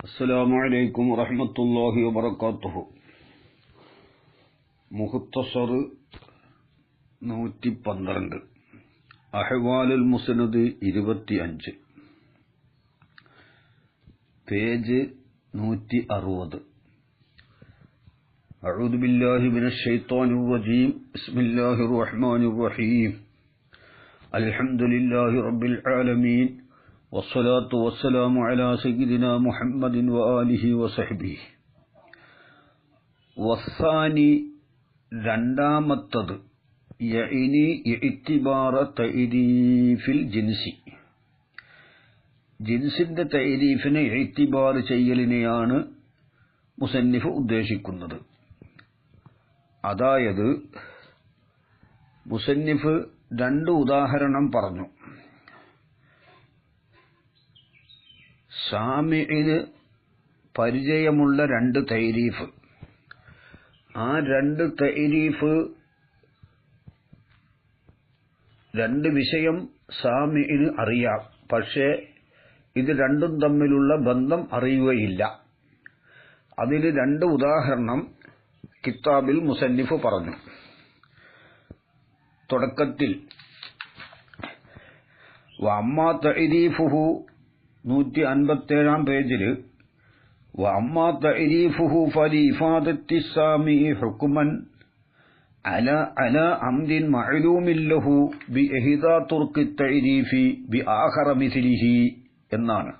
السلام عليكم ورحمة الله وبركاته മുഖത്തസർ നൂറ്റി പന്ത്രണ്ട് അഹ്വാലുൽ മുസനദ് ഇരുപത്തി അഞ്ച് പേജ് നൂറ്റി അറുപത് أعوذ بالله من الشيطان الرجيم بسم الله الرحمن الرحيم الحمد لله رب العالمين والصلاة والسلام على سيدنا محمد وآله وصحبه والثاني രണ്ടാമത്തത് യഇനി ഇത്തിബാറ തൈരീഫിൽ ജിൻസി ജിൻസിന്റെ തൈരീഫിനെ ഇത്തിബാർ ചെയ്യലിനെയാണ് മുസന്നിഫ് ഉദ്ദേശിക്കുന്നത് അതായത് മുസന്നിഫ് രണ്ട് ഉദാഹരണം പറഞ്ഞു സാമിന് പരിചയമുള്ള രണ്ട് തൈരീഫ്. ആ രണ്ട് തൈരീഫ് രണ്ട് വിഷയം സാമിന് അറിയാം. പക്ഷേ ഇത് രണ്ടും തമ്മിലുള്ള ബന്ധം അറിയുകയില്ല. അതിന് രണ്ട് ഉദാഹരണം കിതാബിൽ മുസന്നിഫ് പറഞ്ഞു. തുടക്കത്തിൽ വമ്മ തൈരീഫുഹു നൂറ്റി അൻപത്തേഴാം പേജില് وأما تعريفه فلإفادة السامع حكما على على عمد معلوم له بإهدى ترك التعريف بآخر مثله എന്നാണ്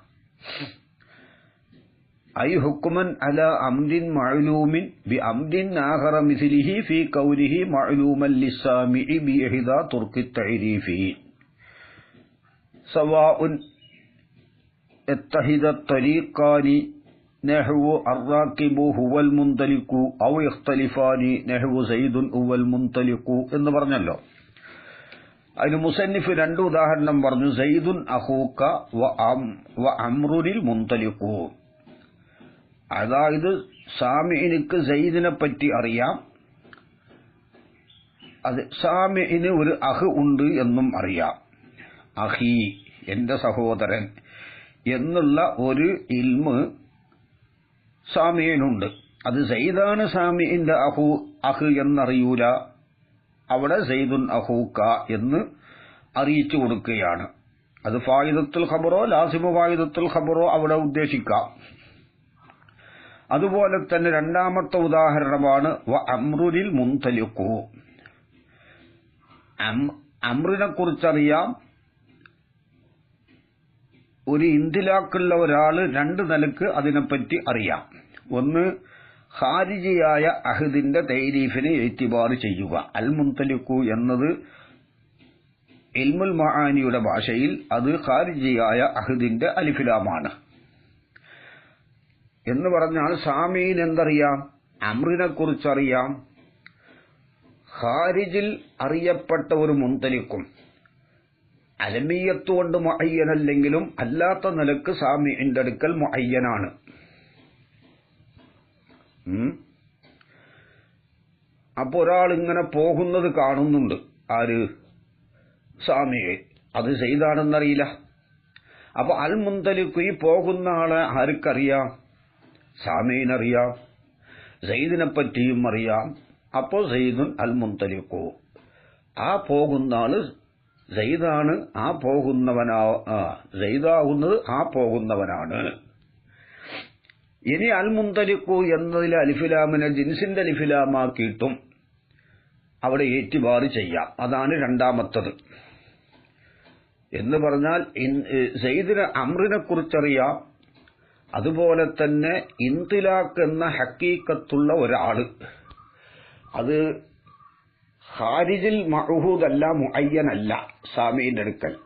أي حكما على عمد معلوم بعمد آخر مثله في كونه معلوما للسامع بإهدى ترك التعريف سواء اتحد الطريقان نحو الراكب هو المنطلق أو يختلفان نحو زيد هو المنطلق എന്ന് പറഞ്ഞല്ലോ അതിന് മുസന്നിഫ് രണ്ട് ഉദാഹരണം പറഞ്ഞു സൈദുൻ അഹൂക്ക വ അമ്രുനിൽ മുന്തലിക്കു അതായത് സാമിനിക്ക് സൈദിനെ പറ്റി അറിയാം അത് സാമിന് ഒരു അഹ് ഉണ്ട് എന്നും അറിയാം അഹി എന്റെ സഹോദരൻ എന്നുള്ള ഒരു ഇൽമ് സാമിയനുണ്ട് അത് സെയ്ദാണ് സാമിയന്റെ അഹു അഹ് എന്നറിയൂല. അവിടെ സെയ്ദുൻ അഹൂക്ക എന്ന് അറിയിച്ചു കൊടുക്കുകയാണ്. അത് ഫായിദത്തുൽ ഖബറോ ലാസിമു ഫായിദത്തുൽ ഖബറോ അവിടെ ഉദ്ദേശിക്കാം. അതുപോലെ തന്നെ രണ്ടാമത്തെ ഉദാഹരണമാണ് വ അമ്രുനിൽ മുന്തലിക്കു അമ്രിനെ കുറിച്ചറിയാം ഒരു ഇന്തിലാക്കുള്ള ഒരാൾ രണ്ട് നിലയ്ക്ക് അതിനെപ്പറ്റി അറിയാം. ഒന്ന് ഖാരിജിയായ അഹദിന്റെ തൈരീഫിനെ എത്തിബാർ ചെയ്യുക. അൽ മുന്തലിക്കു എന്നത് ഇൽമുൽ മഹാനിയുടെ ഭാഷയിൽ അത് ഖാരിജിയായ അഹദിന്റെ അലിഫിലാമാണ്. എന്ന് പറഞ്ഞാൽ സാമീൻ എന്തറിയാം? അമ്രിനെ കുറിച്ചറിയാം. ഖാരിജിൽ അറിയപ്പെട്ട ഒരു മുന്തലിക്കും അലമീയത്ത് കൊണ്ട് മുഅയ്യനല്ലെങ്കിലും അല്ലാത്ത നിലയ്ക്ക് സാമിന്റെ അടുക്കൽ മുഅയ്യനാണ്. അപ്പൊ ഒരാൾ ഇങ്ങനെ പോകുന്നത് കാണുന്നുണ്ട്. ആര്? സാമിയെ. അത് ചെയ്താണെന്നറിയില്ല. അപ്പൊ അൽ മുന്തലിക്കു ഈ പോകുന്ന ആളെ ആർക്കറിയാം? സാമീനറിയാം. സെയ്ദിനെ പറ്റിയും അറിയാം. അപ്പോ സെയ്ദുൻ അൽ മുന്തലിക്കു ആ പോകുന്ന ആൾ സെയ്ദാണ് ആ പോകുന്നവനാ സെയ്ദാകുന്നത് ആ പോകുന്നവനാണ്. ഇനി അൽ മുന്തലിക്കു എന്നതിലെ അലിഫിലാമിനെ ജിൻസിന്റെ അലിഫിലാമാക്കിയിട്ടും അവിടെ ഏറ്റുപാട് ചെയ്യാം. അതാണ് രണ്ടാമത്തത്. എന്ന് പറഞ്ഞാൽ സെയ്ദിന് അമ്രിനെ കുറിച്ചറിയാം അതുപോലെ തന്നെ ഇന്തിലാക്ക് എന്ന ഹക്കീക്കത്തുള്ള ഒരാൾ. അത് ഖാരിജിൽ മഹൂദല്ല മുഅയ്യനല്ല സാമീന്റെ അടുക്കൽ.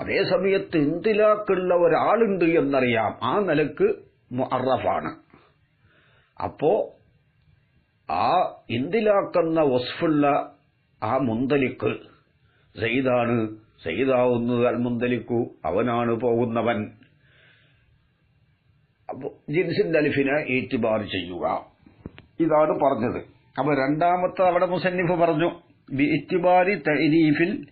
അതേസമയത്ത് ഇന്തിലാക്കുള്ള ഒരാളുണ്ട് എന്നറിയാം. ആ നിലയ്ക്ക് മുഅറഫാണ്. അപ്പോ ആ ഇന്തിലാക്കുന്ന വസ്ഫുള്ള ആ മുന്തലിക്ക് സെയ്ദാണ് സെയ്ദാവുന്നത് അൽ മുന്തലിക്കു അവനാണ് പോകുന്നവൻ. ജിൻസിൻ ജിൻസിന്റെ അലിഫിനെ ഏറ്റുപാർ ചെയ്യുക. ഇതാണ് പറഞ്ഞത്. അപ്പൊ രണ്ടാമത്തെ അവിടെ മുസന്നിഫ് പറഞ്ഞു ബി ഇത്തിബാരി തരീഫിൽ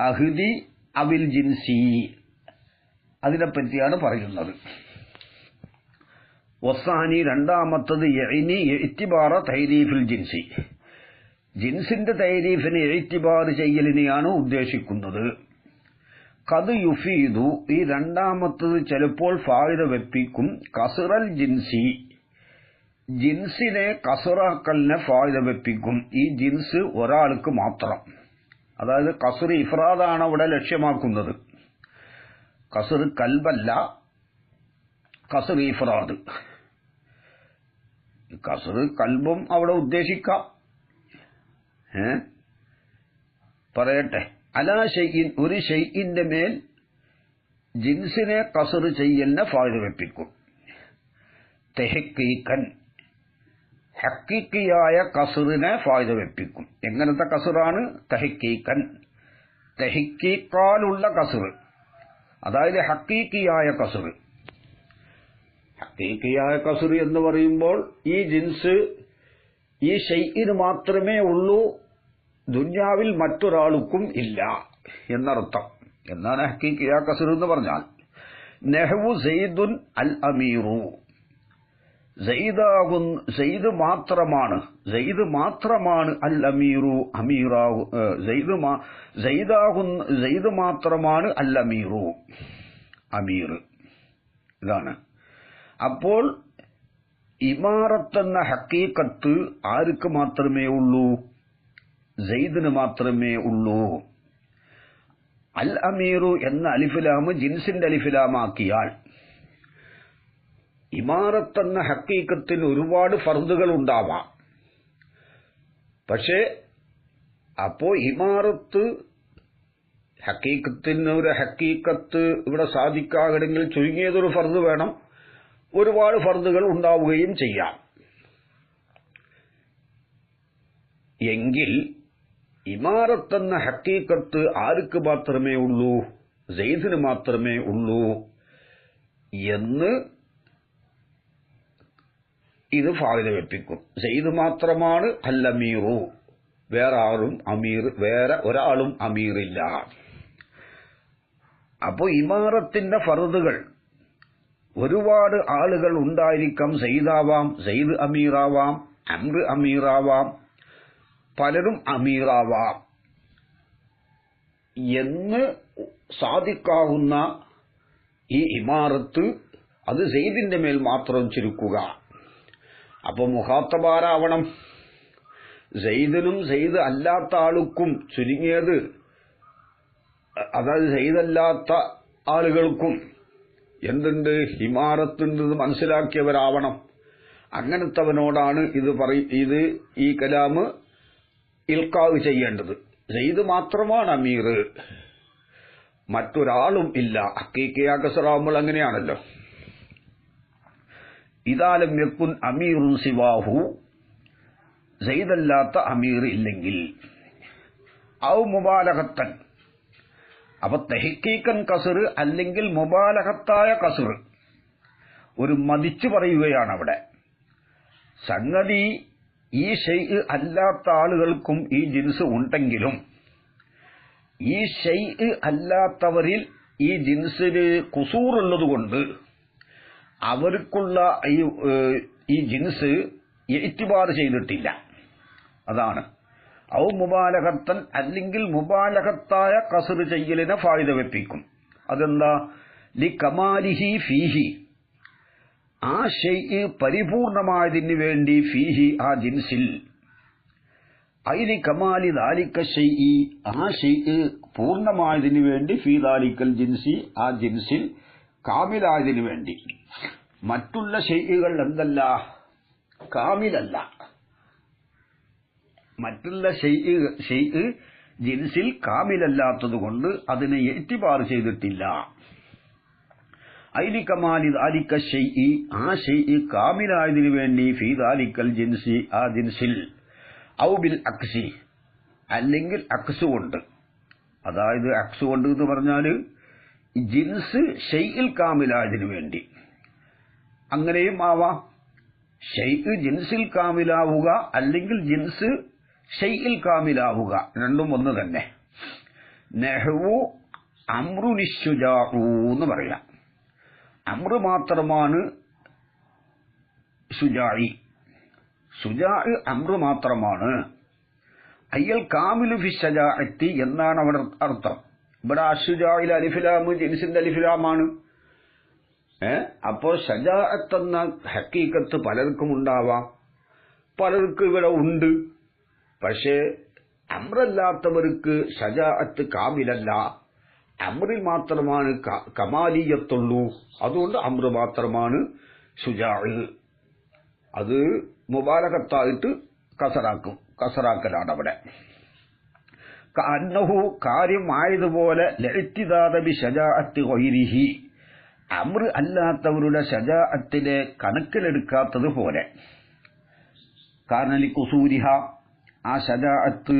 അഹ്ദി അവിൽ ജിൻസി. അതിനെപ്പറ്റിയാണ് പറയുന്നത്. വസാനി രണ്ടാമത്തത് യഇനി ഇത്തിബാറ തൈരീഫിൽ ജിൻസി. ജിൻസിന്റെ തൈരീഫിന് എഴുത്തിബാർ ചെയ്യലിനെയാണ് ഉദ്ദേശിക്കുന്നത്. കത് യുഫീദു ഈ രണ്ടാമത്തത് ചിലപ്പോൾ ഫായുത വെപ്പിക്കും കസുറൽ ജിൻസി. ജിൻസിനെ കസുറാക്കലിനെ ഫായിദ വെപ്പിക്കും. ഈ ജിൻസ് ഒരാൾക്ക് മാത്രം. അതായത് കസുർ ഇഫ്രാദാണ് അവിടെ ലക്ഷ്യമാക്കുന്നത്. കസുർ കൽബല്ല കസുർ ഇഫ്രാദ്. കസുർ കൽബും അവിടെ ഉദ്ദേശിക്കാം. ഏ? പറയട്ടെ. അലാ ഷെയ്യിൻ ഒരു ഷെയ്യിന്റെ മേൽ ജിൻസിനെ കസർ ചെയ്യലിനെ ഫാഴ്ച വെപ്പിക്കും. തെഹക്കീക്കൻ ഹക്കീക്കിയായ കസുറിനെ ഫായ്ദ വെപ്പിക്കും. എങ്ങനത്തെ കസുറാണ്? തഹിക്കീക്കൻ. തഹിക്കീക്കാലുള്ള കസുറ്. അതായത് ഹക്കീക്കിയായ കസുറ്. ഹക്കീക്കിയായ കസുറ് എന്ന് പറയുമ്പോൾ ഈ ജിൻസ് ഈ ഷെയ്യിന് മാത്രമേ ഉള്ളൂ ദുന്യാവിൽ മറ്റൊരാൾക്കും ഇല്ല എന്നർത്ഥം. എന്നാണ് ഹക്കീക്കിയ കസുർ എന്ന് പറഞ്ഞാൽ. നെഹ്വു സെയ്ദുൻ അൽ അമീറു. സെയ്ദ് മാത്രമാണ്. സെയ്ദ് മാത്രമാണ് അൽ അമീറു അമീറാഹു സെയ്ദ് മാത്രമാണ് അൽ അമീറു അമീർ. ഇതാണ്. അപ്പോൾ ഇമാറത്തെന്ന ഹക്കീക്കത്ത് ആർക്ക് മാത്രമേ ഉള്ളൂ? സെയ്ദിന് മാത്രമേ ഉള്ളൂ. അൽ അമീറു എന്ന അലിഫിലാമ് ജിൻസിന്റെ അലിഫിലാമാക്കിയാൽ ഇമാറത്തെന്ന ഹക്കീക്കത്തിന് ഒരുപാട് ഫർദുകൾ ഉണ്ടാവാം. പക്ഷേ അപ്പോ ഇമാറത്ത് ഹക്കീക്കത്തിന് ഒരു ഹക്കീക്കത്ത് ഇവിടെ സാധിക്കാകണമെങ്കിൽ ചുരുങ്ങിയതൊരു ഫർദ് വേണം. ഒരുപാട് ഫർദുകൾ ഉണ്ടാവുകയും ചെയ്യാം. എങ്കിൽ ഇമാറത്തെന്ന ഹക്കീക്കത്ത് ആർക്ക് മാത്രമേ ഉള്ളൂ? സെയ്ദിന് മാത്രമേ ഉള്ളൂ എന്ന് ഇത് വെപ്പിക്കും. സെയ്ദ് മാത്രമാണ് അല്ലമീറു. വേറെ ആളും അമീർ വേറെ ഒരാളും അമീറില്ല. അപ്പോ ഇമാറത്തിന്റെ ഫറുതുകൾ ഒരുപാട് ആളുകൾ ഉണ്ടായിരിക്കാം സെയ്ദാവാം സെയ്ദ് അമീറാവാം അമ്ര അമീറാവാം പലരും അമീറാവാം. എന്ന് സാധിക്കാവുന്ന ഈ ഇമാറത്ത് അത് സെയ്ദിന്റെ മേൽ മാത്രം ചുരുക്കുക. അപ്പൊ മുഖാത്തബാരാവണം. സെയ്ദിനും സെയ്ദ് അല്ലാത്ത ആൾക്കും ചുരുങ്ങിയത് അതായത് സെയ്ദല്ലാത്ത ആളുകൾക്കും എന്തുണ്ട്? ഹിമാറത്തുണ്ടെന്ന് മനസ്സിലാക്കിയവരാവണം. അങ്ങനത്തവനോടാണ് ഇത് പറ ഇത് ഈ കലാമ് ഇൽക്കാവ് ചെയ്യേണ്ടത്. സെയ്ദ് മാത്രമാണ് അമീർ. മറ്റൊരാളും ഇല്ല. അക്കീക്കയാക്കസറാവുമ്പോൾ അങ്ങനെയാണല്ലോ. ഇതാലം യക്കുൻ അമീറുൻ സിവാഹു. സെയ്തല്ലാത്ത അമീർ ഇല്ലെങ്കിൽ. ഔ മുബാലകത്തൻ അപ്പൊ തെഹിക്കീക്കൻ കസുർ അല്ലെങ്കിൽ മുബാലകത്തായ കസുർ. ഒരു മതിച്ചു പറയുകയാണ് അവിടെ സംഗതി ഈ ഷെയ് അല്ലാത്ത ആളുകൾക്കും ഈ ജിൻസ് ഉണ്ടെങ്കിലും ഈ ഷെയ് അല്ലാത്തവരിൽ ഈ ജിൻസിന് കുസൂറുള്ളതുകൊണ്ട് അവർക്കുള്ള ഈ ഈ ജിൻസ് എറ്റിബാർ ചെയ്തിട്ടില്ല. അതാണ്. ഔ മുബാലകത്തൻ അല്ലെങ്കിൽ മുബാലകത്തായ കസർ ചെയ്യലിനെ ഫായുധ വെപ്പിക്കും. അതെന്താ? ലി കമാലിഹി ഫീഹി. ആ ഷെയ് പരിപൂർണമായതിന് വേണ്ടി ഫീഹി ആ ജിൻസിൽ. ഐലി കമാലി ദാലിക്ക ഷെയ് ആ ഷെയ് പൂർണമായതിന് വേണ്ടി ഫീ ദാലിക്കൽ ജിൻസി ആ ജിൻസിൽ കാമിലായതിനു വേണ്ടി. മറ്റുള്ള ഷെയ്ഖുകൾ എന്തല്ല? കാമിലല്ല. മറ്റുള്ള ഷെയ്ഖ് ജിൻസിൽ കാമിലല്ലാത്തതുകൊണ്ട് അതിനെ എറ്റിപാർ ചെയ്തിട്ടില്ല. ഐലിക്കമാലിദ് കമാലി ദാലിക്ക ഷെയ്ഇ ആ ഷെയ്ഇ കാമിലായതിനു വേണ്ടി ഫീ ദാലിക്കൽ ജിൻസി ആ ജിൻസിൽ ഔ ബിൽ അക്സി അല്ലെങ്കിൽ അക്സ് കൊണ്ട്. അതായത് അക്സ് കൊണ്ട് എന്ന് പറഞ്ഞാൽ ജിൻസ് ഷെയ്ഇൽ കാമിലായതിനു വേണ്ടി. അങ്ങനെയും ആവാം. ഷെയ്ഖ് ജിൻസിൽ കാമിലാവുക അല്ലെങ്കിൽ ജിൻസ് ഷെയ്ഖിൽ കാമിലാവുക. രണ്ടും ഒന്ന് തന്നെ. നെഹ്വു അമ്രുനിശുജാഹു എന്ന് പറയാം അമ്രു മാത്രമാണ് സുജാഴി സുജാ അമ്രു മാത്രമാണ്. അയ്യൽ കാമിലു ഫി എത്തി എന്നാണ് അവിടെ അർത്ഥം. ഇവിടെ അഷുജായിൽ അലിഫിലാമ് ജിൻസിന്റെ അലിഫിലാമാണ്. ഏ? അപ്പോ ഷജാഅത്ത് എന്ന ഹക്കീക്കത്ത് പലർക്കും ഉണ്ടാവാം. പലർക്കും ഇവിടെ ഉണ്ട്. പക്ഷേ അമ്രല്ലാത്തവർക്ക് ഷജാഅത്ത് കാമിലല്ല. അമ്രിൽ മാത്രമാണ് കമാലീയത്തുള്ളൂ. അതുകൊണ്ട് അമ്ര മാത്രമാണ് ഷുജാ അത് മുബാലകത്തായിട്ട് കസറാക്കും കസറാക്കലാണ് അവിടെ. അന്നഹു കാര്യമായതുപോലെ ലളിത്തിദാദബി ഷജാഅത്ത് ഗൈരിഹി. അമ്ര അല്ലാത്തവരുടെ ഷജാഅത്തിനെ കണക്കിലെടുക്കാത്തത് പോലെ. കാരണം കുസൂരിഹ ആ ഷജാഅത്ത്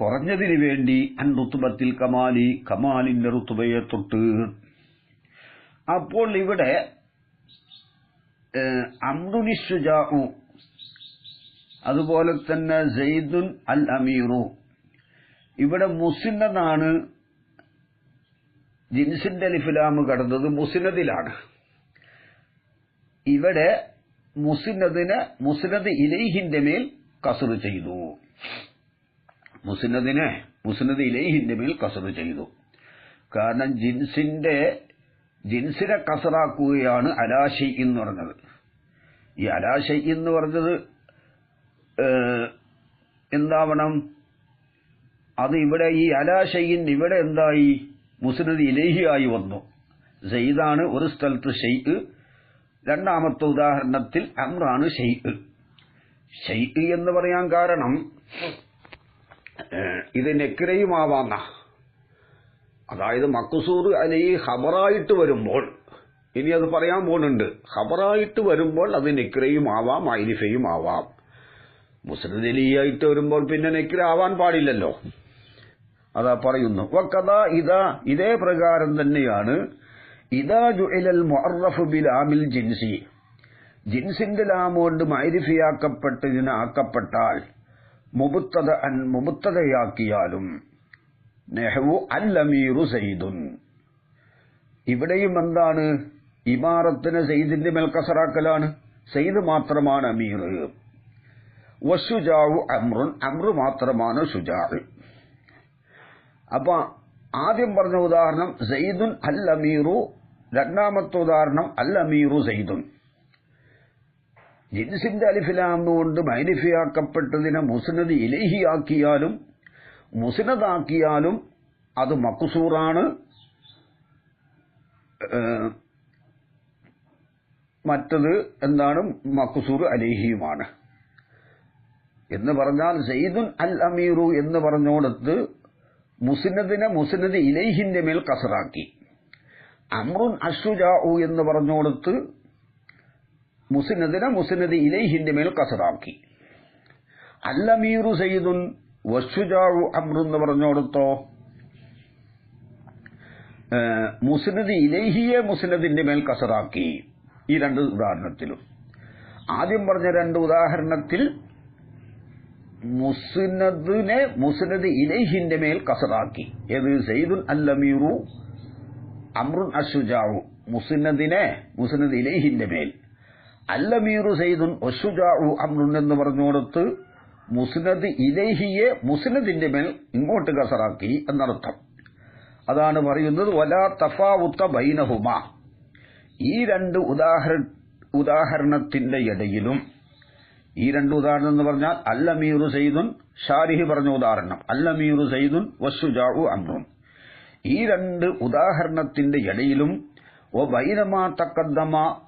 കുറഞ്ഞതിനു വേണ്ടി അൻ ഋത്തുബത്തിൽ കമാലി കമാലിന്റെ ഋത്തുബയെ തൊട്ട്. അപ്പോൾ ഇവിടെ അമ്രുനിഷുജാഉ അതുപോലെ തന്നെ സെയ്ദുൻ അൽ അമീറു. ഇവിടെ മുസിന്നതാണ് ജിൻസിന്റെ ലിഫിലാമ് കടന്നത് മുസിനദിലാണ്. ഇവിടെ മുസിനദിന് മുസിനദ് ഇലൈഹിന്റെ മേൽ കസറ് ചെയ്തു. മുസിനദിനെ മുസിനദ് ഇലൈഹിന്റെ മേൽ കസറ് ചെയ്തു. കാരണം ജിൻസിന്റെ ജിൻസിനെ കസറാക്കുകയാണ് അലാശൈ എന്ന് പറഞ്ഞത്. ഈ അലാശൈ എന്ന് പറഞ്ഞത് എന്താവണം? അത് ഇവിടെ ഈ അലാശയിൻ ഇവിടെ എന്തായി? മുസ്നദ് ആയി വന്നു. സെയ്ദാണ് ഒരു സ്ഥലത്ത് ഷെയ്ഖ് രണ്ടാമത്തെ ഉദാഹരണത്തിൽ അമ്രാണ് ഷെയ്ഖ് ഷെയ്ഖ് എന്ന് പറയാൻ കാരണം ഇത് നെക്കിരയുമാവാന്ന അതായത് മക്കുസൂർ അലി ഹബറായിട്ട് വരുമ്പോൾ ഇനി അത് പറയാൻ പോകുന്നുണ്ട് ഹബറായിട്ട് വരുമ്പോൾ അത് നെക്കിരയും ആവാം ഐലിഫയും ആവാം മുസ്ലിം അലിയായിട്ട് വരുമ്പോൾ പിന്നെ നെക്കിര ആവാൻ പാടില്ലല്ലോ. അതാ പറയുന്നു. വക്കഥ ഇതാ ഇതേ പ്രകാരം തന്നെയാണ്. ഇതാ ജുഇലൽ മുഅറഫ് ആമിൽ ജിൻസി. ജിൻസിന്റെ ലാമോണ്ട് കൊണ്ട് മൈരിഫിയാക്കപ്പെട്ടതിന് ആക്കപ്പെട്ടാൽ മുബുത്തത അൻ മുബുത്തതയാക്കിയാലും നെഹ്വു അൽ അമീറു സൈദുൻ ഇവിടെയും എന്താണ്? ഇമാറത്തിന് സെയ്ദിന്റെ മേൽ കസറാക്കലാണ്. സെയ്ദ് മാത്രമാണ് അമീർ വഷുജാവു അമ്രുൻ അമ്രു മാത്രമാണ് ഷുജാവ് അപ്പൊ ആദ്യം പറഞ്ഞ ഉദാഹരണം സെയ്ദുൻ അൽ അമീറു രണ്ടാമത്തെ ഉദാഹരണം അൽ അമീറു സെയ്ദുൻ ജിൻസിന്റെ അലിഫിലാന്നുകൊണ്ട് മൈനിഫിയാക്കപ്പെട്ടതിനെ മുസ്നദ് ഇലഹിയാക്കിയാലും മുസ്നദാക്കിയാലും അത് മക്കുസൂറാണ് മറ്റത് എന്താണ്? മക്കുസൂർ അലേഹിയുമാണ്. എന്ന് പറഞ്ഞാൽ സെയ്ദുൻ അൽ അമീറു എന്ന് പറഞ്ഞോടത്ത് മുസ്നദിനെ മുസിനദ് ഇലൈഹിന്റെ മേൽ കസറാക്കി. അമ്രുൻ അഷുജാഉ എന്ന് പറഞ്ഞുകൊടുത്ത് മുസ്നദിനെ മുസിനദ് ഇലൈഹിന്റെ മേൽ കസറാക്കി. അല്ലമീറു സയ്യിദുൻ വഷുജാഉ അമ്രു എന്ന് പറഞ്ഞുകൊടുത്തോ? മുസ്നദ് ഇലൈഹിയെ മുസ്നദിന്റെ മേൽ കസറാക്കി. ഈ രണ്ട് ഉദാഹരണത്തിലും. ആദ്യം പറഞ്ഞ രണ്ട് ഉദാഹരണത്തിൽ മുസ്നദിനെ മുസ്നദ് ഇലൈഹിന്റെ മേൽ കസറാക്കി. ഏത്? സെയ്ദുൻ അല്ലമീറു അമ്രുൻ അഷുജാവു മുസ്നദിനെ മുസ്നദ് ഇലൈഹിന്റെ മേൽ. അല്ലമീറു സെയ്ദുൻ ഒഷുജാവു അമ്രുൻ എന്ന് പറഞ്ഞുകൊടുത്ത് മുസ്നദ് ഇലൈഹിയെ മുസ്നദിന്റെ മേൽ ഇങ്ങോട്ട് കസറാക്കി എന്നർത്ഥം. അതാണ് പറയുന്നത് വലാ തഫാവുത്ത ബൈനഹുമ. ഈ രണ്ട് ഉദാഹരണ ഉദാഹരണത്തിന്റെ ഇടയിലും ഈ രണ്ട് ഉദാഹരണം എന്ന് പറഞ്ഞാൽ അല്ലമീറു സെയ്തുൻ ഷാരിഹി പറഞ്ഞ ഉദാഹരണം. അല്ലമീറു സെയ്തുൻ വസ്സുജാവു അമ്രുൻ ഈ രണ്ട് ഉദാഹരണത്തിന്റെ ഇടയിലും ഓ ബൈനമാ തക്കദ്ദമ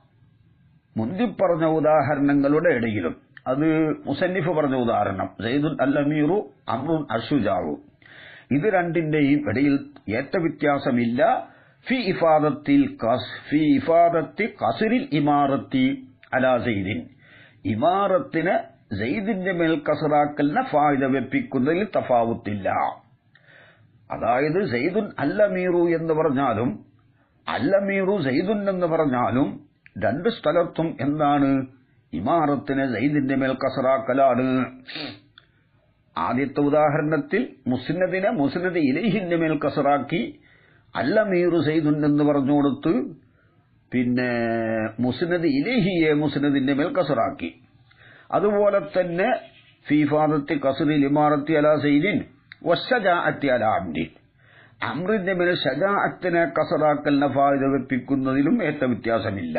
മുന്തിപ്പറഞ്ഞ ഉദാഹരണങ്ങളുടെ ഇടയിലും. അത് മുസന്നിഫ് പറഞ്ഞ ഉദാഹരണം. സെയ്തുൻ അല്ലമീറു അമ്രുൻ അഷുജാവു ഇത് രണ്ടിന്റെയും ഇടയിൽ ഏറ്റ വ്യത്യാസമില്ല. ഫി ഇഫാദത്തിൽ ഫി ഇഫാദത്തി കസിരിൽ ഇമാറത്തി അലാ ഇമാറത്തിന് സെയ്ദിന്റെ മേൽ കസറാക്കലിനെ ഫായിദ വെപ്പിക്കുന്നതിൽ തഫാവുത്തില്ല. അതായത് സെയ്ദുൻ അല്ലമീറു എന്ന് പറഞ്ഞാലും അല്ലമീറു സെയ്ദുൻ എന്ന് പറഞ്ഞാലും രണ്ട് സ്ഥലത്തും എന്താണ്? ഇമാറത്തിന് സെയ്ദിന്റെ മേൽ കസറാക്കലാണ്. ആദ്യത്തെ ഉദാഹരണത്തിൽ മുസ്നദിനെ മുസ്നദ് ഇലഹിന്റെ മേൽ കസറാക്കി അല്ലമീറു സെയ്ദുൻ എന്ന് പറഞ്ഞു കൊടുത്ത് പിന്നെ മുസ്നദ് ഇലഹിയെ മുസ്നദിന്റെ മേൽ കസറാക്കി. അതുപോലെ തന്നെ ഫീഫാദത്തി കസറിൽ ഇമാറത്തി അലാ സൈദിൻ വശജാഅത്തി അല അബ്ദിൻ അമ്രിന്റെ മേൽ ഷജാഅത്തിനെ കസറാക്കൽ നഫാദ വെപ്പിക്കുന്നതിലും ഏറ്റ വ്യത്യാസമില്ല.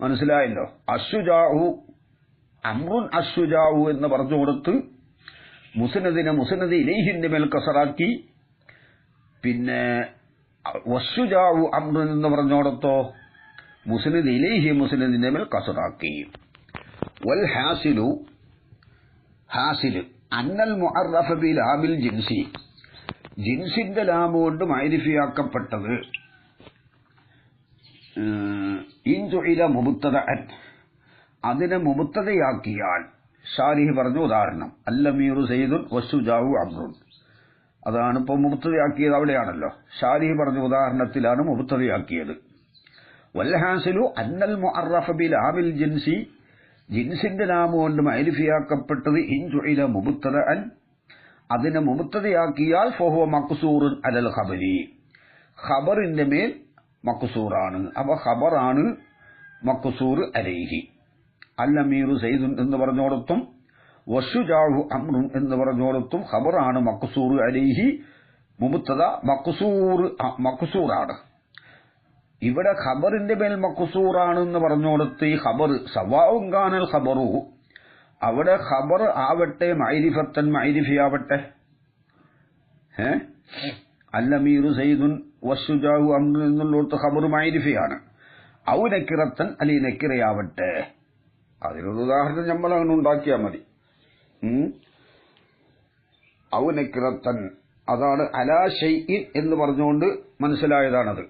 മനസ്സിലായല്ലോ? അശുജാഹു അമ്രുൻ അശുജാഹു എന്ന് പറഞ്ഞു കൊടുത്ത് മുസനദിനെ മുസനദ് ഇലേഹിന്റെ മേൽ കസറാക്കി. പിന്നെ വസ്സുജാവു അബ്ദുൻ എന്ന് പറഞ്ഞോടത്തോ? മുസ്ലിദ് ഇലേഹി മുസ്ലിദിന്റെ മേൽ കസറാക്കി. വൽ ഹാസിലു ഹാസിൽ അന്നൽ മുഅറഫ ബി ലാമിൽ ജിൻസി. ജിൻസിന്റെ ലാബ് കൊണ്ട് മൈരിഫിയാക്കപ്പെട്ടത് ഇൻജുഇല മുബുത്തത അതിനെ മുബുത്തതയാക്കിയാൽ ഷാരിഹ് പറഞ്ഞു ഉദാഹരണം അല്ലമീറു സെയ്ദുൻ വസ്സുജാവു അമ്രുൻ അതാണ് ഇപ്പോൾ മുബത്തതയാക്കിയത് അവിടെയാണല്ലോ. ഷാരിഹ് പറഞ്ഞ ഉദാഹരണത്തിലാണ് മുബത്തതയാക്കിയത് വല്ലഹാസിലു അന്നൽ മുഅറഫ ബിൽ ആമിൽ ജിൻസി ജിൻസിന്റെ നാമം കൊണ്ട് മൈരിഫിയാക്കപ്പെട്ടത് ഇൻജുഇല മുബത്തദഅൻ അതിനെ മുബത്തതയാക്കിയാൽ ഫഹുവ മക്സൂറുൻ അലൽ ഖബരി. ഖബറിന്റെ മേൽ മക്സൂറാണ്. അപ്പൊ ഖബറാണ് മക്സൂർ അലൈഹി. അല്ലമീറു സൈദുൻ എന്ന് പറഞ്ഞോടത്തും വഷുജാഹു അമ്രു എന്ന് പറഞ്ഞോടത്തും ഖബറാണ് മക്സൂർ അലൈഹി. മുമുത്തത മക്സൂർ മക്സൂറാണ്. ഇവിടെ ഖബറിന്റെ മേൽ മക്സൂറാണെന്ന് പറഞ്ഞോടത്ത് ഈ ഖബർ സവാവും ഖബറു. അവിടെ ഖബർ ആവട്ടെ മൈരിഫത്തൻ മൈരിഫിയാവട്ടെ. ഏ അല്ലമീറു സൈദുൻ വഷുജാഹു അമ്രു എന്നുള്ളടത്ത് ഖബർ മൈരിഫിയാണ്. ഔ നക്കിറത്തൻ അലി നക്കിറയാവട്ടെ. അതിനൊരു ഉദാഹരണം നമ്മൾ അങ്ങനെ ഉണ്ടാക്കിയാൽ മതി. ഔ നക്കിറത്തൻ അതാണ് അലാ ഷെയ്ഇൻ എന്ന് പറഞ്ഞുകൊണ്ട് മനസ്സിലായതാണത്.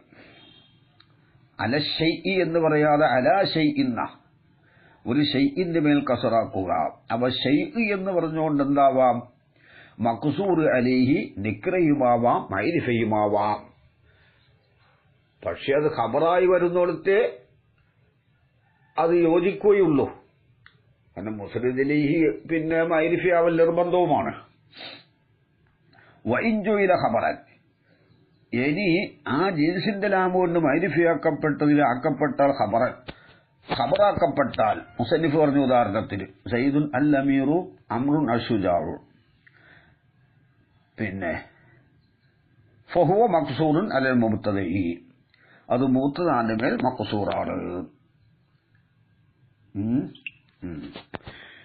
അല ഷെയ്ഇ എന്ന് പറയാതെ അലാ ഷെയ്ഇന്ന ഒരു ഷെയ്ഇന്റെ മേൽ കസറാക്കുക. അപ്പൊ ഷെയ് എന്ന് പറഞ്ഞുകൊണ്ട് എന്താവാം? മക്സൂർ അലിഹി നിക്രയുമാവാം മൈരിഫയുമാവാം. പക്ഷെ അത് ഖബറായി വരുന്നിടത്തെ അത് യോജിക്കുകയുള്ളൂ. കാരണം മുസ്ലിദിലേഹി പിന്നെ മൈരിഫിയാവൽ നിർബന്ധവുമാണ്. വൈഞ്ചോയില ഖബറൻ. ഇനി ആ ജീൻസിന്റെ ലാമ കൊണ്ട് മൈരിഫിയാക്കപ്പെട്ടതിൽ ആക്കപ്പെട്ടാൽ ഖബറൻ ഖബറാക്കപ്പെട്ടാൽ മുസന്നിഫ് പറഞ്ഞ ഉദാഹരണത്തിന് സയ്യിദുൻ അൽ അമീറു അമ്രുൻ അഷുജാവു പിന്നെ ഫഹുവ മക്സൂറുൻ അലൽ ഈ അത് മൂത്തതാന്റെ മേൽ മക്സൂറാണ്.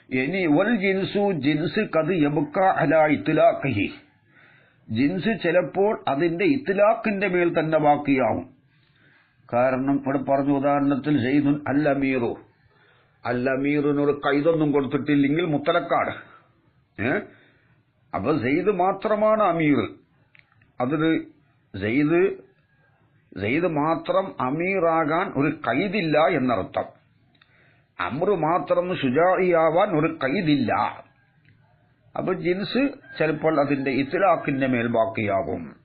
ഇനി വൽ ജിൻസു ജിൻസ് കത് യബുക്ക അല ഇത്തിലാഖി ജിൻസ് ചിലപ്പോൾ അതിന്റെ ഇത്തിലാഖിന്റെ മേൽ തന്നെ ബാക്കിയാവും. കാരണം ഇവിടെ പറഞ്ഞ ഉദാഹരണത്തിൽ സെയ്ദുൻ അൽ അമീറു അൽ അമീറിനൊരു കൈതൊന്നും കൊടുത്തിട്ടില്ലെങ്കിൽ മുത്തലക്കാട്. ഏ? അപ്പൊ സെയ്ദ് മാത്രമാണ് അമീർ. അതിന് സെയ്ദ് സെയ്ദ് മാത്രം അമീറാകാൻ ഒരു കൈതില്ല എന്നർത്ഥം. അമ്രു മാത്രം ശുജായിയാവാൻ ഒരു കൈദില്ല. അപ്പൊ ജിൻസ് ചിലപ്പോൾ അതിന്റെ ഇത്തിലാക്കിന്റെ മേൽ ബാക്കിയാകും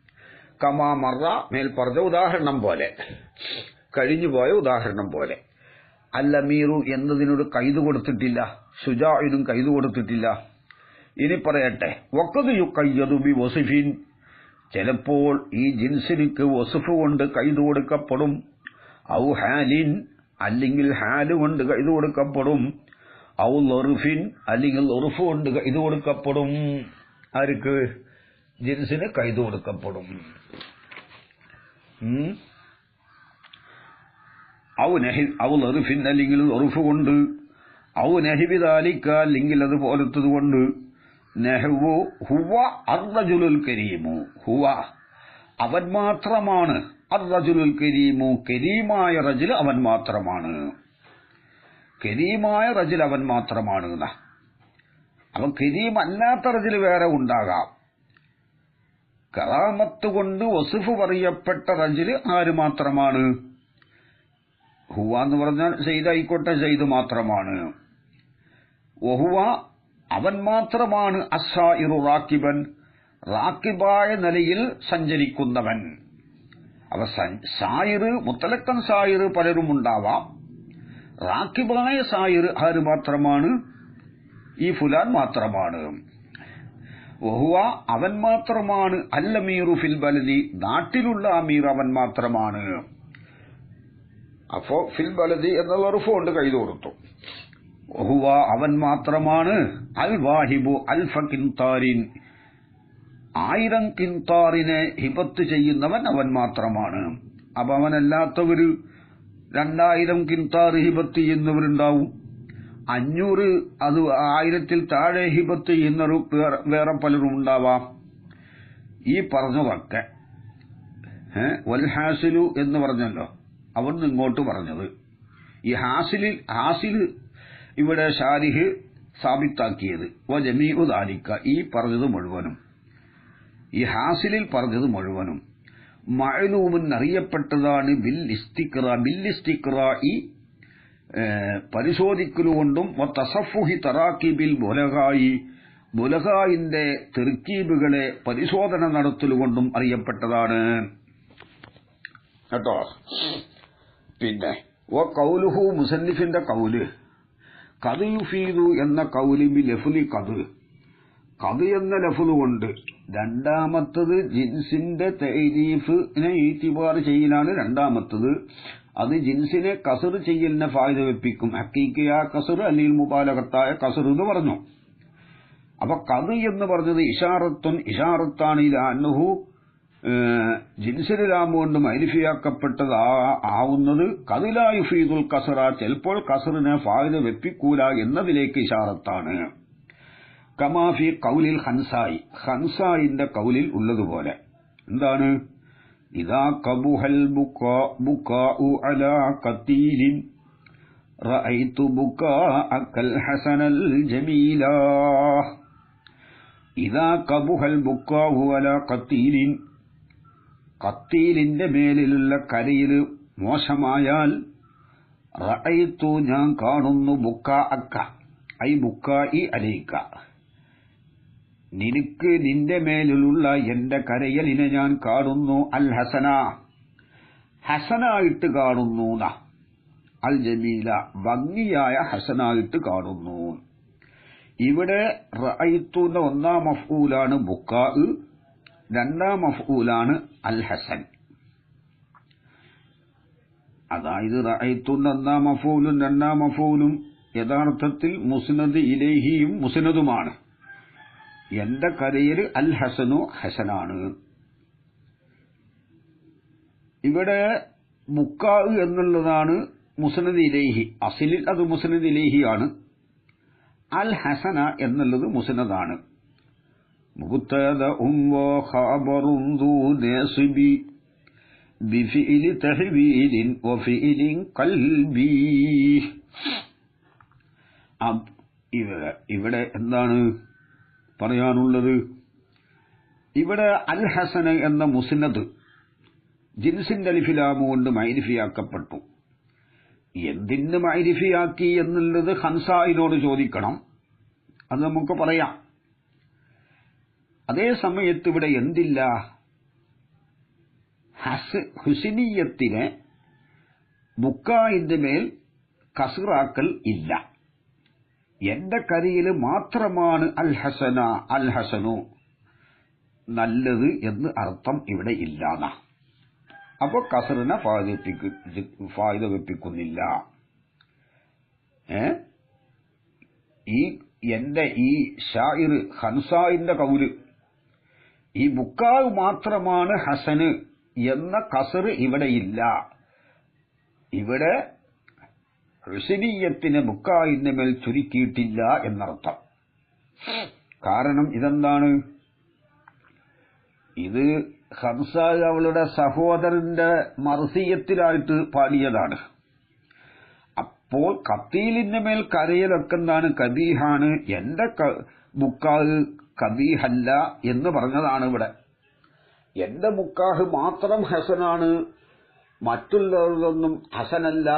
കമാ മറ മേൽ പറഞ്ഞ ഉദാഹരണം പോലെ. കഴിഞ്ഞുപോയ ഉദാഹരണം പോലെ. അല്ലമീറു എന്നതിനൊരു കൈത് കൊടുത്തിട്ടില്ല. ഷുജായിനും കൈത് കൊടുത്തിട്ടില്ല. ഇനി പറയട്ടെ. വക്കത് യുക്കയ്യതു ബി വസിഫിൻ. ചിലപ്പോൾ ഈ ജിൻസിനിക്ക് വസുഫ് കൊണ്ട് കൈത് കൊടുക്കപ്പെടും. ഔ ഹാലിൻ. അല്ലെങ്കിൽ ഹാൽ കൊണ്ട് ഇത് കൊടുക്കപ്പെടും. ഔ ലൊറുഫിൻ അല്ലെങ്കിൽ ലൊറുഫ് കൊണ്ട് ഇത് കൊടുക്കപ്പെടും. ആർക്ക്? ജിൻസിന് കൈത് കൊടുക്കപ്പെടും. ഔ നഹി ഔ ലൊറുഫിൻ അല്ലെങ്കിൽ ലൊറുഫ് കൊണ്ട് ഔ നഹിബിദാലിക്ക അല്ലെങ്കിൽ അത് പോലത്തത് കൊണ്ട് നെഹ്വു ഹുവ അർറജുലുൽ കരീമു. ഹുവ. അവൻ മാത്രമാണ് കരീമു കരീമായ റജുൽ അവൻ മാത്രമാണ്. കരീമായ റജുൽ അവൻ മാത്രമാണ് എന്നാ. അവൻ കരീം അല്ലാത്ത റജുൽ വേറെ ഉണ്ടാകാം. കറാമത്ത് കൊണ്ട് വസുഫ് പറയപ്പെട്ട റജുൽ ആര് മാത്രമാണ്? ഹുവ എന്ന് പറഞ്ഞാൽ ചെയ്തായിക്കോട്ടെ ചെയ്ത് മാത്രമാണ്. ഒഹുവ അവൻ മാത്രമാണ് അസായിറു റാക്കിബൻ. റാക്കിബായ നിലയിൽ സഞ്ചരിക്കുന്നവൻ. അവ സായിറ് മുത്തലക്കൻ സായിറ് പലരും ഉണ്ടാവാം റാക്കിബായ സായിറ് ആര് മാത്രമാണ്? ഈ ഫുലാൻ മാത്രമാണ്. വഹുവ അവൻ മാത്രമാണ്. അല്ലമീറു ഫിൽ ബലദി നാട്ടിലുള്ള അമീർ അവൻ മാത്രമാണ്. അപ്പോ ഫിൽ ബലദി എന്നുള്ള വെറുഫ് കൊണ്ട് കൈ തോർത്തു. ഹുവ അവൻ മാത്രമാണ്. അൽ വാഹിബു അൽ ഫിൻ കിൻതാരിൻ. ആയിരം കിൻതാറിനെ ഹിബത്ത് ചെയ്യുന്നവൻ അവൻ മാത്രമാണ്. അപ്പൊ അവനല്ലാത്തവര് രണ്ടായിരം കിൻതാർ ഹിബത്ത് ചെയ്യുന്നവരുണ്ടാവും. അഞ്ഞൂറ് അത് ആയിരത്തിൽ താഴെ ഹിബത്ത് ചെയ്യുന്നവർ വേറെ- പലരും ഉണ്ടാവാം. ഈ പറഞ്ഞതൊക്കെ വൽഹാസിലു എന്ന് പറഞ്ഞല്ലോ. അവൻ ഇങ്ങോട്ട് പറഞ്ഞത്. ഈ ഹാസിലിൽ ഹാസിൽ ഇവിടെ ഷാരിഹ് സാബിത്താക്കിയത്. വ ജമീഉ ദാലിക്ക. ഈ പറഞ്ഞത് മുഴുവനും. ഈ ഹാസിലിൽ പറഞ്ഞത് മുഴുവനും. മഴലൂമെന്നറിയപ്പെട്ടതാണ് ബിൽ ഇസ്തിക്ര ബിൽ ഈ പരിശോധിക്കലുകൊണ്ടും തസഫുഹി തറാക്കിബിൽ ബുലഹായി ബുലഹായിന്റെ തെർക്കീബുകളെ പരിശോധന നടത്തലുകൊണ്ടും അറിയപ്പെട്ടതാണ്. കേട്ടോ? പിന്നെ ഓ കൗലുഹു മുസന്നിഫിന്റെ കൗൽ. കത് യുഫീദു എന്ന കൗലിബി ലഫുലി കഥ. കഥ എന്ന ലഫുൽ കൊണ്ട് രണ്ടാമത്തത് ജിൻസിന്റെ തൈരീഫിനെ ഈത്തിബാർ ചെയ്യലാണ് രണ്ടാമത്തത്. അത് ജിൻസിനെ കസർ ചെയ്യലിനെ ഫായ്ദ വെപ്പിക്കും. ഹക്കീക്കിയ കസർ അല്ലെങ്കിൽ മുബാലകത്തായ കസർ എന്ന് പറഞ്ഞു. അപ്പൊ കത് എന്ന് പറഞ്ഞത് ഇഷാറത്തുൻ ഇഷാറത്താണ്. ഈ അന്നുഹു ജിൻസിലാമ കൊണ്ട് മൈരിഫിയാക്കപ്പെട്ടത് ആവുന്നത് കതിലായു ഫീദുൽ കസറ. ചിലപ്പോൾ കസറിനെ ഫായ്ദ വെപ്പിക്കൂല എന്നതിലേക്ക് ഇഷാറത്താണ്. കമാഫി കൗലിൽ ഹൻസായി ഹൻസായിന്റെ കൗലിൽ ഉള്ളതുപോലെ. എന്താണ്? ഇതാ കബുഹൽ അലാ റഅയ്തു ഹസനൽ ജമീല. ഇതാ കബുഹൽ ബുക്കാഉ അലാ കത്തീലിൻ കത്തീലിന്റെ മേലിലുള്ള കരയിൽ മോശമായാൽ റഅയ്തു ഞാൻ കാണുന്നു ബുക്ക അക്ക ഐ ബുക്ക ഈ അലയിക്ക നിനക്ക് നിന്റെ മേലിലുള്ള എന്റെ കരയലിനെ ഞാൻ കാണുന്നു അൽ ഹസന. ഹസനായിട്ട് കാണുന്നു. അൽ ജമീല ഭംഗിയായ ഹസനായിട്ട് കാണുന്നു. ഇവിടെ റഅത്തുന്ന ഒന്നാം മഫ്ഊലാണ് ബുക്കാ രണ്ടാം മഫ്ഊലാണ് അൽ ഹസൻ. അതായത് റഅത്തുന്ന ഒന്നാം മഫൂലും രണ്ടാം മഫൂലും യഥാർത്ഥത്തിൽ മുസ്നദ് ഇലേഹിയും മുസ്നദുമാണ്. എന്റെ കരയിൽ അൽ ഹസനു ഹസനാണ് ഇവിടെ മുക്കാ എന്നുള്ളതാണ് മുസ്നദ് ഇലേഹി അസിലിൽ അത് മുസ്നദ് ഇലേഹിയാണ് അൽ ഹസന എന്നുള്ളത് മുസ്നദാണ് مبتدا وخبر ذو ناصب بفعل تحويل وفعل قلبي അബ് ഇവിടെ ഇവിടെ എന്താണ് പറയാനുള്ളത്. ഇവിടെ അൽ ഹസന എന്ന മുസ്നദ് ജിൻസിന്റെ അലിഫിലാമ കൊണ്ട് മൈരിഫിയാക്കപ്പെട്ടു. എന്തിന് മൈരിഫിയാക്കി എന്നുള്ളത് ഹൻസായിനോട് ചോദിക്കണം. അത് നമുക്ക് പറയാം. അതേ സമയത്ത് ഇവിടെ എന്തില്ല? ഹസ് ഹുസിനീയത്തിനെ ബുക്കായിന്റെ മേൽ കസുറാക്കൽ ഇല്ല. എന്റെ കരിയിൽ മാത്രമാണ് അൽ ഹസന അൽ ഹസനു നല്ലത് എന്ന് അർത്ഥം ഇവിടെ ഇല്ലാന്ന. അപ്പൊ കസറിനെ ഫായ്ദ വെപ്പിക്കുന്നില്ല ഏ? ഈ എന്റെ ഈ ഷായിർ ഹൻസായിന്റെ കൗൽ ഈ ബുക്കാവ് മാത്രമാണ് ഹസന് എന്ന കസറ് ഇവിടെ ഇല്ല. ഇവിടെ ഋഷിനീയത്തിന് മുക്കായിന്റെ മേൽ ചുരുക്കിയിട്ടില്ല എന്നർത്ഥം. കാരണം ഇതെന്താണ്? ഇത് ഹംസ അവളുടെ സഹോദരന്റെ മർസീയത്തിലായിട്ട് പാടിയതാണ്. അപ്പോൾ കത്തീലിന്റെ മേൽ കരയിലൊക്കെ എന്താണ് കബീഹാണ് എന്റെ മുക്കാഹ് കബീഹല്ല എന്ന് പറഞ്ഞതാണ് ഇവിടെ. എന്റെ മുക്കാഹ് മാത്രം ഹസനാണ് മറ്റുള്ളവരിലൊന്നും ഹസനല്ല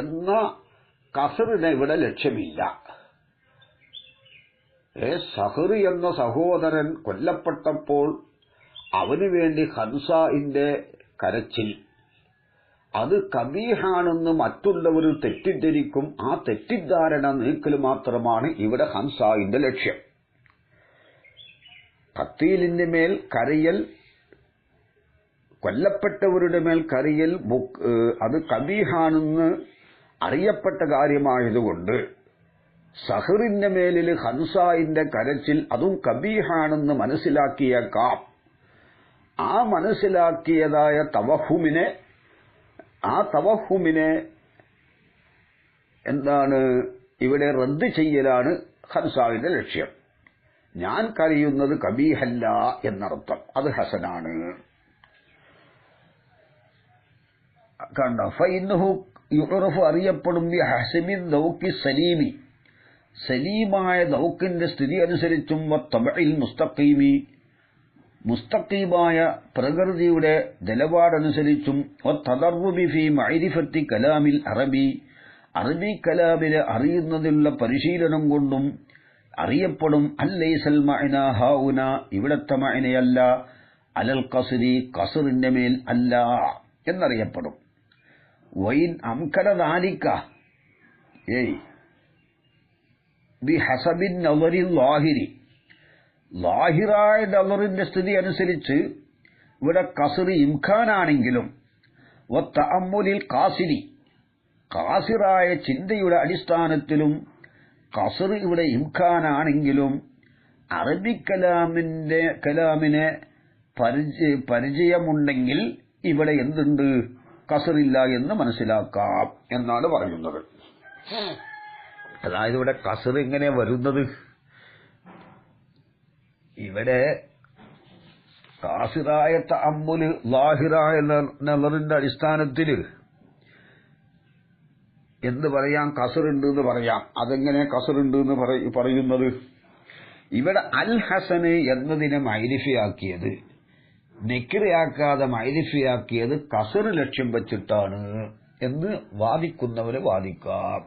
എന്ന കസറിന് ഇവിടെ ലക്ഷ്യമില്ല. ഏ സഹർ എന്ന സഹോദരൻ കൊല്ലപ്പെട്ടപ്പോൾ അവനുവേണ്ടി വേണ്ടി ഹൻസായിന്റെ കരച്ചിൽ. അത് കബീഹാണെന്ന് മറ്റുള്ളവർ തെറ്റിദ്ധരിക്കും. ആ തെറ്റിദ്ധാരണ നീക്കൽ മാത്രമാണ് ഇവിടെ ഹൻസായിന്റെ ലക്ഷ്യം. കത്തീലിന്റെ മേൽ കരയൽ കൊല്ലപ്പെട്ടവരുടെ മേൽ കരയൽ അത് കബീഹാണെന്ന് അറിയപ്പെട്ട കാര്യമായതുകൊണ്ട് സഹറിന്റെ മേലിൽ ഹൻസായിന്റെ കരച്ചിൽ അതും കബീഹാണെന്ന് മനസ്സിലാക്കിയ മനസ്സിലാക്കിയേക്കാം ആ മനസ്സിലാക്കിയതായ തവഹുമിനെ ആ തവഹുമിനെ എന്താണ് ഇവിടെ റദ്ദ് ചെയ്യലാണ് ഹൻസാവിന്റെ ലക്ഷ്യം. ഞാൻ കരയുന്നത് കബീഹല്ല എന്നർത്ഥം. അത് ഹസനാണ്. കണ്ട? യുറഫ് അറിയപ്പെടും ബി ഹസബിൻ ദൗക്കി സലീമി. സലീമായ ദൗക്കിന്റെ സ്ഥിതി അനുസരിച്ചും തബയിൽ മുസ്തഖീമി. മുസ്തഖീമായ പ്രകൃതിയുടെ നിലപാടനുസരിച്ചും ഫി മൈരിഫത്തി കലാമിൽ അറബി. അറബി കലാമിലെ അറിയുന്നതിലുള്ള പരിശീലനം കൊണ്ടും അറിയപ്പെടും അല്ലൈസൽ മഅന ഹൗന ഇവിടത്തെ മഅനയല്ല അലൽ കസുരി കസറിന്റെ മേൽ അല്ല എന്നറിയപ്പെടും. വൈൻ അംകര ഏയ്. ബി ഹസബിൻ ലാഹിരി. ലാഹിറായ നവറിന്റെ സ്ഥിതി അനുസരിച്ച് ഇവിടെ കസറി ഇംഖാനാണെങ്കിലും തഅമ്മുലിൽ കാസിരി കാസിറായ ചിന്തയുടെ അടിസ്ഥാനത്തിലും കസർ ഇവിടെ ഇംഖാനാണെങ്കിലും അറബി കലാമിന്റെ കലാമിനെ പരിചയ പരിചയമുണ്ടെങ്കിൽ ഇവിടെ എന്തുണ്ട്? കസറില്ല എന്ന് മനസ്സിലാക്കാം എന്നാണ് പറയുന്നത്. അതായത് ഇവിടെ കസർ എങ്ങനെ വരുന്നത്. ഇവിടെ കാസിറായ തമ്മുൽ ലാഹിറായ നെലറിന്റെ അടിസ്ഥാനത്തിൽ എന്ത് പറയാം? കസറുണ്ട് എന്ന് പറയാം. അതെങ്ങനെ കസറുണ്ട് എന്ന് പറയ- പറയുന്നത്? ഇവിടെ അൽ ഹസന് എന്നതിനെ മൈരിഫിയാക്കിയത്. നെക്കിറയാക്കാതെ മൈരിഫിയാക്കിയത് കസർ ലക്ഷ്യം വെച്ചിട്ടാണ് എന്ന് വാദിക്കുന്നവരെ വാദിക്കാം.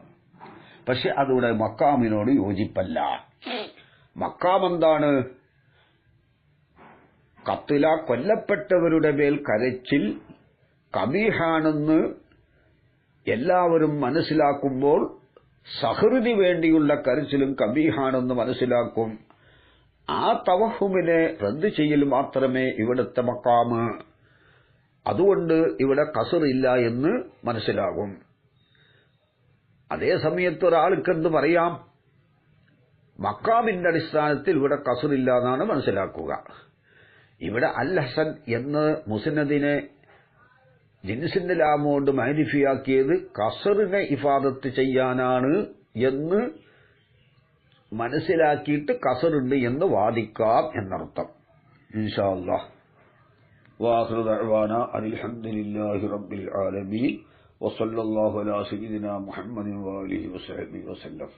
പക്ഷെ അതിവിടെ മക്കാമിനോട് യോജിപ്പല്ല. മക്കാം എന്താണ് കത്തില കൊല്ലപ്പെട്ടവരുടെ മേൽ കരച്ചിൽ കബീഹാണെന്ന് എല്ലാവരും മനസ്സിലാക്കുമ്പോൾ സഹൃതി വേണ്ടിയുള്ള കരച്ചിലും കബീഹാണെന്ന് മനസ്സിലാക്കും. ആ തവഹുമിനെ റദ്ദ് ചെയ്യൽ മാത്രമേ ഇവിടുത്തെ മക്കാമ് അതുകൊണ്ട് ഇവിടെ കസറില്ല എന്ന് മനസ്സിലാകും. അതേ സമയത്ത് ഒരാൾക്ക് എന്ത് പറയാം? മക്കാമിന്റെ അടിസ്ഥാനത്തിൽ ഇവിടെ കസറില്ല എന്നാണ് മനസ്സിലാക്കുക. ഇവിടെ അൽ ഹസൻ എന്ന് മുസ്നദിനെ ജിൻസിന്റെ ലാമോണ്ട് കൊണ്ട് മാരിഫിയാക്കിയത് കസറിനെ ഇഫാദത്ത് ചെയ്യാനാണ് എന്ന് മനസ്സിലാക്കിയിട്ട് കസറുണ്ട് എന്ന് വാദിക്കാം എന്നർത്ഥം ഇൻഷാ അല്ലാഹ് واخر دعوانا ان الحمد لله رب العالمين وصلى الله على سيدنا محمد واله وصحبه وسلم